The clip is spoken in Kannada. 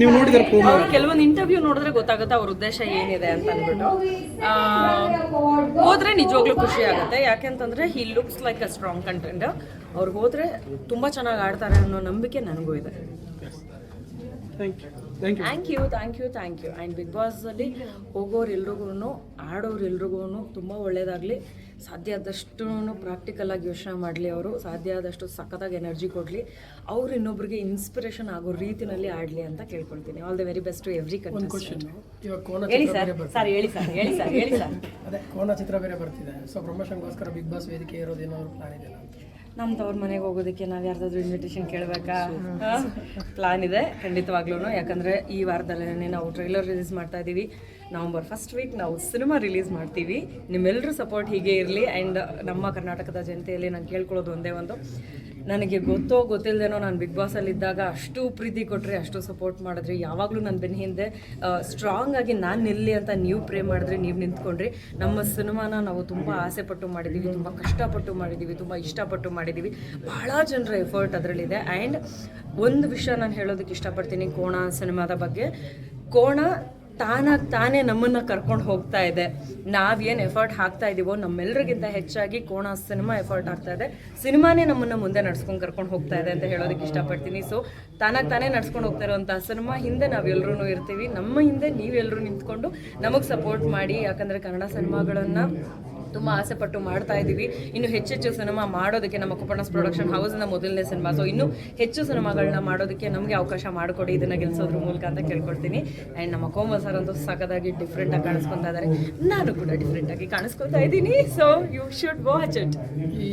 ನೀವು ನೋಡಿದ್ರೆ ಅವರು ಕೆಲವೊಂದು ಇಂಟರ್ವ್ಯೂ ನೋಡಿದ್ರೆ ಗೊತ್ತಾಗುತ್ತೆ ಅವ್ರ ಉದ್ದೇಶ ಏನಿದೆ ಅಂತ ಅಂದ್ಬಿಟ್ಟು ಹೋದ್ರೆ ನಿಜವಾಗ್ಲೂ ಖುಷಿ ಆಗುತ್ತೆ. ಯಾಕೆಂತಂದ್ರೆ he looks like a strong content ಅವ್ರಿಗೆ ಹೋದ್ರೆ ತುಂಬಾ ಚೆನ್ನಾಗಿ ಆಡ್ತಾರೆ ಅನ್ನೋ ನಂಬಿಕೆ ನನಗೂ ಇದೆ. Thank you thank you thank you thank you thank you and big ಬಾಸಲ್ಲಿ ಹೋಗೋರು ಎಲ್ರಿಗೂ ಆಡೋರು ಎಲ್ರಿಗೂ ತುಂಬ ಒಳ್ಳೇದಾಗಲಿ. ಸಾಧ್ಯ ಆದಷ್ಟು ಪ್ರಾಕ್ಟಿಕಲ್ ಆಗಿ ಯೋಚನೆ ಮಾಡಲಿ ಅವರು. ಸಾಧ್ಯ ಆದಷ್ಟು ಸಖತ್ತಾಗಿ ಎನರ್ಜಿ ಕೊಡಲಿ. ಅವ್ರು ಇನ್ನೊಬ್ರಿಗೆ ಇನ್ಸ್ಪಿರೇಷನ್ ಆಗೋ ರೀತಿನಲ್ಲಿ ಆಡಲಿ ಅಂತ ಕೇಳ್ಕೊಳ್ತೀನಿ. All the very best to every contestant ಹೇಳಿ ಸರ್ ಸರ್ ಹೇಳಿ ಸರ್ ಹೇಳಿ ಸರ್ ಹೇಳಿ ಸರ್ ಅದೇ ಕೋನ ಚಿತ್ರ ಬೇರೆ ಬರ್ತಿದೆ. ಸೊ ಪ್ರಮೋಷನ್ಗೋಸ್ಕರ ಬಿಗ್ ಬಾಸ್ ವೇದಿಕೆ ಇರೋದೇನೋ ಪ್ಲಾನ್ ಇದೆ ನಮ್ಮ ತವ್ರ ಮನೆಗೆ ಹೋಗೋದಕ್ಕೆ ನಾವು ಯಾರ್ದಾದ್ರು ಇನ್ವಿಟೇಷನ್ ಕೇಳಬೇಕಾ? ಪ್ಲಾನ್ ಇದೆ ಖಂಡಿತವಾಗ್ಲೂ ಯಾಕಂದರೆ ಈ ವಾರದಲ್ಲೇ ನಾವು ಟ್ರೈಲರ್ ರಿಲೀಸ್ ಮಾಡ್ತಾ ಇದ್ದೀವಿ ನವಂಬರ್ ಫಸ್ಟ್ ವೀಕ್ ನಾವು ಸಿನಿಮಾ ರಿಲೀಸ್ ಮಾಡ್ತೀವಿ. ನಿಮ್ಮೆಲ್ಲರೂ ಸಪೋರ್ಟ್ ಹೀಗೆ ಇರಲಿ. ಆ್ಯಂಡ್ ನಮ್ಮ ಕರ್ನಾಟಕದ ಜನತೆಯಲ್ಲಿ ನಾನು ಕೇಳ್ಕೊಳ್ಳೋದು ಒಂದೇ ಒಂದು. ನನಗೆ ಗೊತ್ತೋ ಗೊತ್ತಿಲ್ಲದೇನೋ ನಾನು ಬಿಗ್ ಬಾಸಲ್ಲಿದ್ದಾಗ ಅಷ್ಟು ಪ್ರೀತಿ ಕೊಟ್ಟರೆ ಅಷ್ಟು ಸಪೋರ್ಟ್ ಮಾಡಿದ್ರಿ, ಯಾವಾಗಲೂ ನನ್ನ ಬೆನ್ನ ಹಿಂದೆ ಸ್ಟ್ರಾಂಗ್ ಆಗಿ ನಾನು ನಿಲ್ಲಿ ಅಂತ ನೀವು ಪ್ರೇ ಮಾಡಿದ್ರಿ, ನೀವು ನಿಂತ್ಕೊಂಡ್ರಿ, ನಮ್ಮ ಸಿನಿಮಾನ ನಾವು ತುಂಬ ಆಸೆ ಪಟ್ಟು ಮಾಡಿದ್ದೀವಿ ತುಂಬ ಕಷ್ಟಪಟ್ಟು ಮಾಡಿದ್ದೀವಿ ತುಂಬ ಇಷ್ಟಪಟ್ಟು ಮಾಡಿದ್ದೀವಿ ಬಹಳ ಜನರ ಎಫರ್ಟ್ ಅದರಲ್ಲಿದೆ. ಆ್ಯಂಡ್ ಒಂದು ವಿಷಯ ನಾನು ಹೇಳೋದಕ್ಕೆ ಇಷ್ಟಪಡ್ತೀನಿ ಕೋಣ ಸಿನಿಮಾದ ಬಗ್ಗೆ. ಕೋಣ ತಾನಾಗಿ ತಾನೇ ನಮ್ಮನ್ನು ಕರ್ಕೊಂಡು ಹೋಗ್ತಾ ಇದೆ. ನಾವೇನು ಎಫರ್ಟ್ ಹಾಕ್ತಾ ಇದ್ದೀವೋ ನಮ್ಮೆಲ್ಲರಿಗಿಂತ ಹೆಚ್ಚಾಗಿ ಕೋಣ ಸಿನಿಮಾ ಎಫರ್ಟ್ ಆಗ್ತಾ ಇದೆ. ಸಿನಿಮಾನೇ ನಮ್ಮನ್ನು ಮುಂದೆ ನಡ್ಸ್ಕೊಂಡು ಕರ್ಕೊಂಡು ಹೋಗ್ತಾ ಇದೆ ಅಂತ ಹೇಳೋದಕ್ಕೆ ಇಷ್ಟಪಡ್ತೀನಿ. ಸೊ ತಾನಾಗಿ ತಾನೇ ನಡ್ಸ್ಕೊಂಡು ಹೋಗ್ತಾ ಇರುವಂಥ ಸಿನಿಮಾ ಹಿಂದೆ ನಾವೆಲ್ಲರೂ ಇರ್ತೀವಿ. ನಮ್ಮ ಹಿಂದೆ ನೀವೆಲ್ಲರೂ ನಿಂತ್ಕೊಂಡು ನಮಗೆ ಸಪೋರ್ಟ್ ಮಾಡಿ. ಯಾಕಂದರೆ ಕನ್ನಡ ಸಿನಿಮಾಗಳನ್ನು ತುಂಬ ಆಸೆ ಪಟ್ಟು ಮಾಡ್ತಾ ಇದ್ದೀವಿ ಇನ್ನು ಹೆಚ್ಚೆಚ್ಚು ಸಿನಿಮಾ ಮಾಡೋದಕ್ಕೆ ನಮ್ಮ ಕುಪ್ಪಣ್ಣಸ್ ಪ್ರೊಡಕ್ಷನ್ ಹೌಸ್ನ ಮೊದಲನೇ ಸಿನಿಮಾ. ಸೊ ಇನ್ನು ಹೆಚ್ಚು ಸಿನಿಮಾಗಳನ್ನ ಮಾಡೋದಕ್ಕೆ ನಮಗೆ ಅವಕಾಶ ಮಾಡಿಕೊಡಿ ಇದನ್ನು ಗೆಲ್ಸೋದ್ರ ಮೂಲಕ ಅಂತ ಕೇಳ್ಕೊಡ್ತೀನಿ ಆ್ಯಂಡ್ ನಮ್ಮ ಕೋಮಲ್ ಸರ್ ಅಂತೂ ಸಖದಾಗಿ ಡಿಫ್ರೆಂಟ್ ಆಗಿ ಕಾಣಿಸ್ಕೊತಾ ಇದ್ದಾರೆ ನಾನು ಕೂಡ ಡಿಫ್ರೆಂಟಾಗಿ ಕಾಣಿಸ್ಕೊತಾ ಇದ್ದೀನಿ. So you should watch it